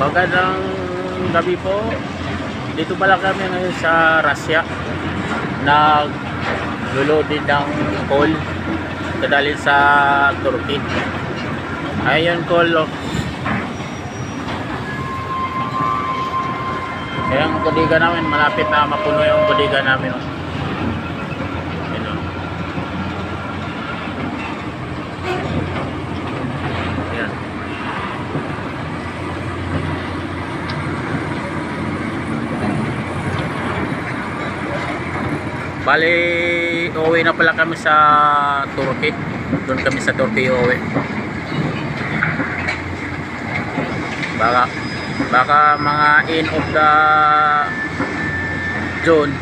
Magandang gabi po. Dito pala kami ngayon sa Russia. Naglulodin ng coal kadalhin sa Turkey. Ayun coal. oh. Kaya ang bodega namin, malapit na mapuno yung bodega namin. oh. Bali, uuwi na pala kami sa Turkey. Doon kami sa Turkey uuwi. Baka, baka mga in of the June,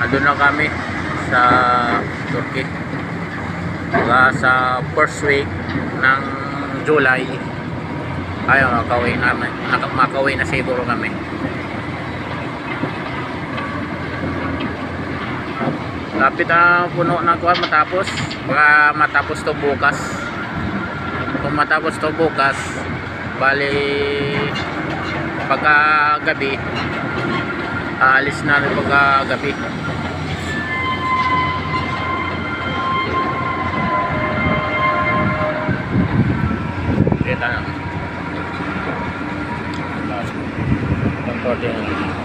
andun na kami sa Turkey. Baka sa first week ng July, ayaw, makauwi. Naka- Makauwi na siguro kami. Lapit na puno ng kuwan matapos. Baka matapos to bukas. Kung matapos to bukas, bali pagka gabi, aalis na rin pagka gabi. Kita na. Din.